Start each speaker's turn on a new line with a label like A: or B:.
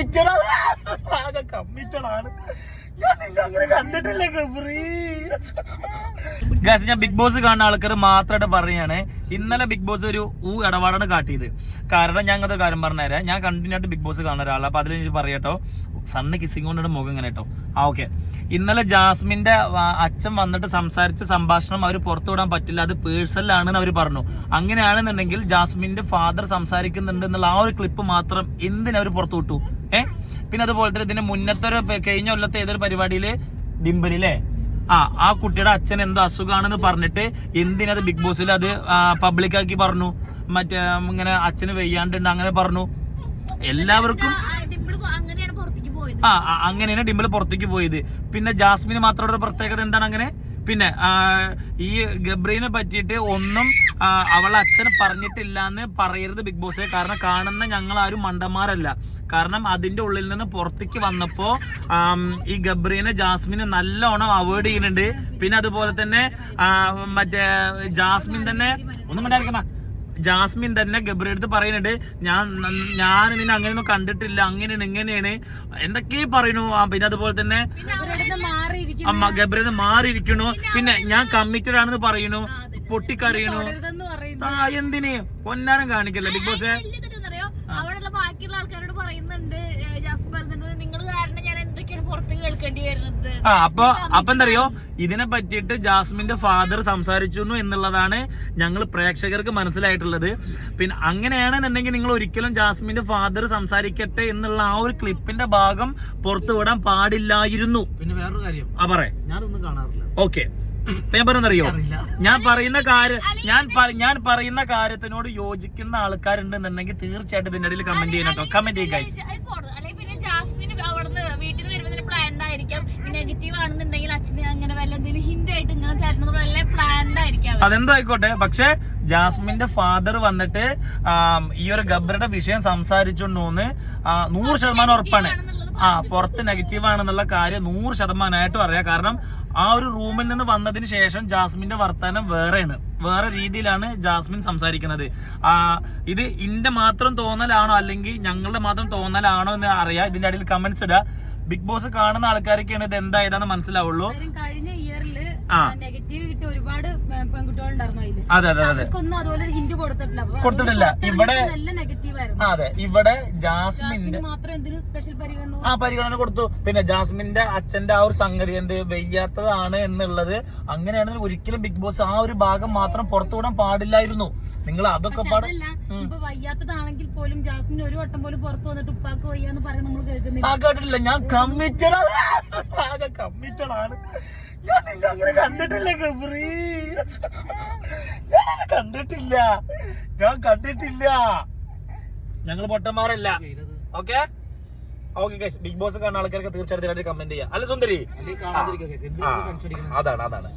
A: Committed ആകെ committed ആണ് ഞാൻ ബിഗ് ബോസ് കാണുന്ന ആൾക്കാർ മാത്രമായിട്ട് പറയാണ് ഇന്നലെ ബിഗ് ബോസ് ഒരു ഊ ഇടപാടാണ് കാട്ടിയത്. കാരണം ഞാൻ അങ്ങനത്തെ കാര്യം പറഞ്ഞുതരാം ഞാൻ കണ്ടിന്യൂ ആയിട്ട് ബിഗ് ബോസ് കാണുന്ന ഒരാളാണ് അപ്പൊ അതിൽ എനിക്ക് പറയട്ടോ സണ്ണ് കിസിങ് കൊണ്ടിട്ട് മുഖം ഇങ്ങനെ കേട്ടോ ആ ഓക്കെ ഇന്നലെ ജാസ്മിന്റെ അച്ഛൻ വന്നിട്ട് സംസാരിച്ച സംഭാഷണം അവർ പുറത്തു വിടാൻ പറ്റില്ല. അത് പേഴ്സണലാണെന്ന് അവർ പറഞ്ഞു. അങ്ങനെയാണെന്നുണ്ടെങ്കിൽ ജാസ്മിന്റെ ഫാദർ സംസാരിക്കുന്നുണ്ട് എന്നുള്ള ആ ഒരു ക്ലിപ്പ് മാത്രം എന്തിനവർ പുറത്തു വിട്ടു? ഏ? പിന്നെ അതുപോലെ തന്നെ ഇതിന്റെ മുന്നത്തെ ഒരു കഴിഞ്ഞ കൊല്ലത്തെ ഏതൊരു പരിപാടിയിൽ? ഡിംബലില്ലേ ആ ആ കുട്ടിയുടെ അച്ഛൻ എന്തോ അസുഖമാണെന്ന് പറഞ്ഞിട്ട് എന്തിനത് ബിഗ് ബോസിൽ അത് പബ്ലിക്കാക്കി പറഞ്ഞു? മറ്റേ ഇങ്ങനെ അച്ഛന് വെയ്യാണ്ടുണ്ട് അങ്ങനെ പറഞ്ഞു. എല്ലാവർക്കും ആ, അങ്ങനെയാണ് ഡിംപിൾ പുറത്തേക്ക് പോയത്. പിന്നെ ജാസ്മിന് മാത്രം ഒരു പ്രത്യേകത എന്താണ് അങ്ങനെ? പിന്നെ ഈ ഗബ്രീനെ പറ്റിയിട്ട് ഒന്നും അവളെ അച്ഛൻ പറഞ്ഞിട്ടില്ല എന്ന് പറയരുത് ബിഗ് ബോസ് കാരണം കാണുന്ന ഞങ്ങൾ ആരും മണ്ടന്മാരല്ല. കാരണം അതിന്റെ ഉള്ളിൽ നിന്ന് പുറത്തേക്ക് വന്നപ്പോ ഈ ഗബ്രീനെ ജാസ്മിന് നല്ലോണം അവോയ്ഡ് ചെയ്യുന്നുണ്ട്. പിന്നെ അതുപോലെ തന്നെ മറ്റേ ജാസ്മിൻ തന്നെ ഒന്നും കണ്ടായിരിക്കണ ജാസ്മിൻ തന്നെ ഗബ്രി അടുത്ത് പറയുന്നുണ്ട് ഞാൻ ഞാൻ നിന്നെ അങ്ങനെയൊന്നും കണ്ടിട്ടില്ല. അങ്ങനെയാണ് ഇങ്ങനെയാണ്. എന്തൊക്കെ പറയുന്നു. പിന്നെ അതുപോലെ തന്നെ അമ്മ ഗബ്രി മാറിയിരിക്കണു. പിന്നെ ഞാൻ കമ്മിറ്റഡ് ആണെന്ന് പറയുന്നു. പൊട്ടിക്കറിയണു എന്തിന്? പൊന്നാരം കാണിക്കല്ലേ ബിഗ് ബോസ്
B: അറിയോ അവിടെയുള്ള ബാക്കിയുള്ള ആൾക്കാരോട് പറയുന്നുണ്ട് ജാസ്മിൻ പറയുന്നുണ്ട് നിങ്ങൾ കാരണം ഞാൻ എന്തൊക്കെയാണ് പുറത്ത് കേൾക്കേണ്ടി വരുന്നത്
A: ആ അപ്പൊ അപ്പൊ എന്തറിയോ? ഇതിനെ പറ്റിയിട്ട് ജാസ്മിന്റെ ഫാദർ സംസാരിച്ചു എന്നുള്ളതാണ് ഞങ്ങൾ പ്രേക്ഷകർക്ക് മനസ്സിലായിട്ടുള്ളത്. പിന്നെ അങ്ങനെയാണെന്നുണ്ടെങ്കിൽ നിങ്ങൾ ഒരിക്കലും ജാസ്മിന്റെ ഫാദർ സംസാരിക്കട്ടെ എന്നുള്ള ആ ഒരു ക്ലിപ്പിന്റെ ഭാഗം പുറത്തു വിടാൻ പാടില്ലായിരുന്നു.
C: പിന്നെ വേറൊരു കാര്യം.
A: ആ പറയാം.
C: ഞാനൊന്നും കാണാറില്ല.
A: ഓക്കെ. ഞാൻ പറയുന്നറിയോ ഞാൻ പറയുന്ന കാര്യം ഞാൻ ഞാൻ പറയുന്ന കാര്യത്തിനോട് യോജിക്കുന്ന ആൾക്കാരുണ്ടെന്നുണ്ടെങ്കിൽ തീർച്ചയായിട്ടും ഇതിന്റെ ഇടയിൽ കമന്റ് ചെയ്യണം കേട്ടോ കമന്റ് ചെയ്യും ഗൈസ്
B: അല്ലെങ്കിൽ പിന്നെ ജാസ്മിന് അവിടുന്ന് വീട്ടിൽ നിന്ന് വരുമ്പോൾ പ്ലാൻഡ് ആയിരിക്കാം നെഗറ്റീവ് ആണെന്നുണ്ടെങ്കിൽ അച്ഛന് അങ്ങനെ വല്ല എന്തെങ്കിലും ഹിന്റ് ആയിട്ട് ഇങ്ങനെ തരുന്നത് വല്ല പ്ലാൻഡ് ആയിരിക്കാം.
A: അതെന്തോ ആയിക്കോട്ടെ പക്ഷെ ജാസ്മിന്റെ ഫാദർ വന്നിട്ട് ഈ ഒരു ഗബ്രയുടെ വിഷയം സംസാരിച്ചുണ്ടോന്ന് നൂറ് ശതമാനം ഉറപ്പാണ്. ആ പുറത്ത് നെഗറ്റീവ് ആണെന്നുള്ള കാര്യം നൂറ് ശതമാനമായിട്ടും അറിയാം. കാരണം ആ ഒരു റൂമിൽ നിന്ന് വന്നതിന് ശേഷം ജാസ്മിന്റെ വർത്താനം വേറെയാണ്. വേറെ രീതിയിലാണ് ജാസ്മിൻ സംസാരിക്കുന്നത്. ആ ഇത് ഇന്റെ മാത്രം തോന്നലാണോ അല്ലെങ്കിൽ ഞങ്ങളുടെ മാത്രം തോന്നലാണോ എന്ന് അറിയാം. ഇതിന്റെ അടിയിൽ കമന്റ്സ് ഇടുക ബിഗ് ബോസ് കാണുന്ന ആൾക്കാരൊക്കെയാണ് ഇത് എന്താ ഏതാന്ന് മനസ്സിലാവുള്ളൂ
B: കഴിഞ്ഞ
A: ഇയറിൽ
B: നെഗറ്റീവ് കിട്ടിയ ഒരുപാട് പെൺകുട്ടികളുണ്ടായിരുന്നു
A: അതെ അതെ അതെ.
B: അതുപോലെ ഹിന്റ് കൊടുത്തിട്ടില്ല.
A: കൊടുത്തിട്ടില്ല. ഇവിടെ-
B: നല്ല നെഗറ്റീവ് ആയിരുന്നു.
A: അതെ. ഇവിടെ ജാസ്മിന്റെ
B: മാത്രം എന്തിനും സ്പെഷ്യൽ പരിഗണന
A: ആ പരിഗണന കൊടുത്തു. പിന്നെ ജാസ്മിന്റെ അച്ഛന്റെ ആ ഒരു സംഗതി എന്ത് വെയ്യാത്തതാണ് എന്നുള്ളത് അങ്ങനെയാണെങ്കിൽ ഒരിക്കലും ബിഗ് ബോസ് ആ ഒരു ഭാഗം മാത്രം പുറത്തുവിടാൻ പാടില്ലായിരുന്നു. നിങ്ങൾ അതൊക്കെ
B: പാടില്ല പോലും ജാസ്മിൻ ഒരു വട്ടം പോലും പുറത്തു വന്നിട്ട് ഉപ്പാക്ക് വയ്യാന്ന് പറയാൻ നമ്മൾ കേൾക്കുന്നില്ല.
A: ആ കേട്ടിട്ടില്ല. ഞാൻ കമ്മിറ്റഡ് ആകെ കമ്മിറ്റഡ് ആണ്. ഞാൻ നിന്നെ അങ്ങനെ കണ്ടിട്ടില്ല ഗബ്രി. ഞാൻ കണ്ടിട്ടില്ല. ഞാൻ കണ്ടിട്ടില്ല. ഞങ്ങൾ പൊട്ടന്മാരല്ല ഓക്കെ? ഓക്കെ ബിഗ് ബോസ് കാണുന്ന ആൾക്കാർക്ക് തീർച്ചയായിട്ടും കമന്റ് ചെയ്യാം. അല്ല സുന്ദരി? അതാണ് അതാണ്.